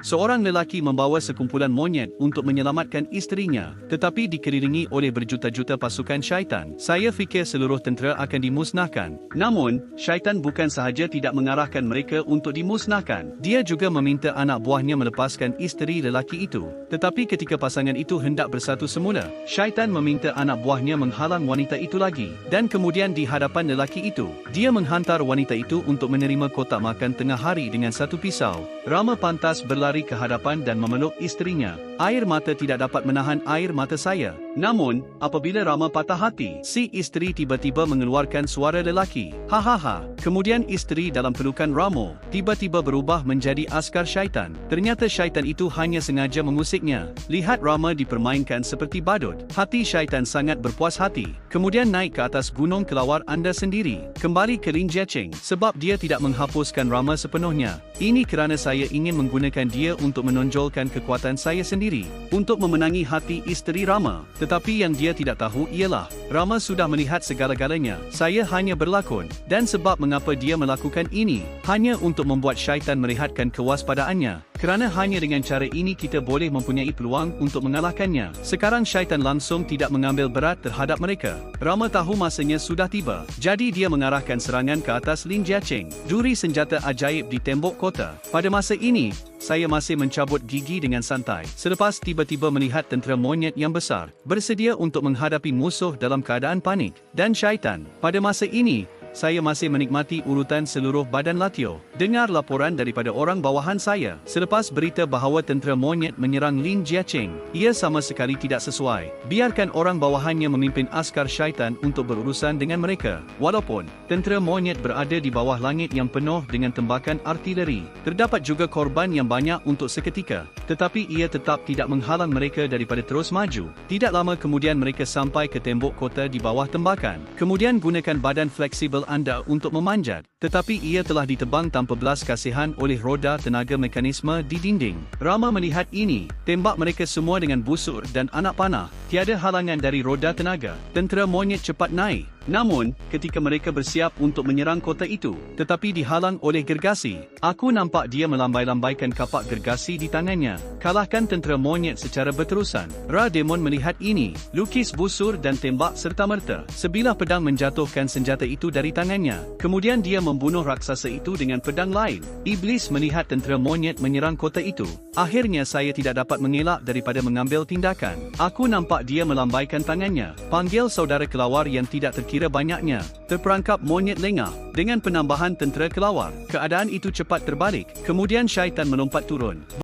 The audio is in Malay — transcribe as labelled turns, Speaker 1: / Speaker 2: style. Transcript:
Speaker 1: Seorang lelaki membawa sekumpulan monyet untuk menyelamatkan isterinya, tetapi dikelilingi oleh berjuta-juta pasukan syaitan. Saya fikir seluruh tentera akan dimusnahkan. Namun, syaitan bukan sahaja tidak mengarahkan mereka untuk dimusnahkan. Dia juga meminta anak buahnya melepaskan isteri lelaki itu. Tetapi ketika pasangan itu hendak bersatu semula, syaitan meminta anak buahnya menghalang wanita itu lagi. Dan kemudian di hadapan lelaki itu, dia menghantar wanita itu untuk menerima kotak makan tengah hari dengan satu pisau. Rama pantas berlari ke hadapan dan memeluk isterinya. Air mata tidak dapat menahan air mata saya. Namun, apabila Rama patah hati, si isteri tiba-tiba mengeluarkan suara lelaki. Hahaha. Kemudian isteri dalam pelukan Ramo tiba-tiba berubah menjadi askar syaitan. Ternyata syaitan itu hanya sengaja mengusiknya. Lihat Rama dipermainkan seperti badut. Hati syaitan sangat berpuas hati. Kemudian naik ke atas gunung kelawar anda sendiri. Kembali ke Lin Jiacheng sebab dia tidak menghapuskan Rama sepenuhnya. Ini kerana saya ingin menggunakan dia untuk menonjolkan kekuatan saya sendiri untuk memenangi hati isteri Rama. Tetapi yang dia tidak tahu ialah Rama sudah melihat segala-galanya. Saya hanya berlakon dan sebab mengapa dia melakukan ini hanya untuk membuat syaitan melihatkan kewaspadaannya. Kerana hanya dengan cara ini kita boleh mempunyai peluang untuk mengalahkannya. Sekarang syaitan langsung tidak mengambil berat terhadap mereka. Rama tahu masanya sudah tiba. Jadi dia mengarahkan serangan ke atas Lin Jiacheng, duri senjata ajaib di tembok kota. Pada masa ini, saya masih mencabut gigi dengan santai. Selepas tiba-tiba melihat tentera monyet yang besar, bersedia untuk menghadapi musuh dalam keadaan panik. Dan syaitan, pada masa ini, saya masih menikmati urutan seluruh badan Latio. Dengar laporan daripada orang bawahan saya. Selepas berita bahawa tentera monyet menyerang Lin Jiacheng, ia sama sekali tidak sesuai. Biarkan orang bawahannya memimpin askar syaitan untuk berurusan dengan mereka. Walaupun, tentera monyet berada di bawah langit yang penuh dengan tembakan artileri. Terdapat juga korban yang banyak untuk seketika. Tetapi ia tetap tidak menghalang mereka daripada terus maju. Tidak lama kemudian mereka sampai ke tembok kota di bawah tembakan. Kemudian gunakan badan fleksibel kabel anda untuk memanjat, tetapi ia telah ditebang tanpa belas kasihan oleh roda tenaga mekanisme di dinding. Rama melihat ini, tembak mereka semua dengan busur dan anak panah, tiada halangan dari roda tenaga. Tentera monyet cepat naik, Namun, ketika mereka bersiap untuk menyerang kota itu, tetapi dihalang oleh gergasi, aku nampak dia melambai-lambaikan kapak gergasi di tangannya. Kalahkan tentera monyet secara berterusan. Ra Demon melihat ini, lukis busur dan tembak serta-merta. Sebilah pedang menjatuhkan senjata itu dari tangannya. Kemudian dia membunuh raksasa itu dengan pedang lain. Iblis melihat tentera monyet menyerang kota itu. Akhirnya saya tidak dapat mengelak daripada mengambil tindakan. Aku nampak dia melambaikan tangannya. Panggil saudara kelawar yang tidak terkira kira banyaknya, terperangkap monyet lengah, dengan penambahan tentera kelawar. Keadaan itu cepat terbalik, kemudian syaitan melompat turun.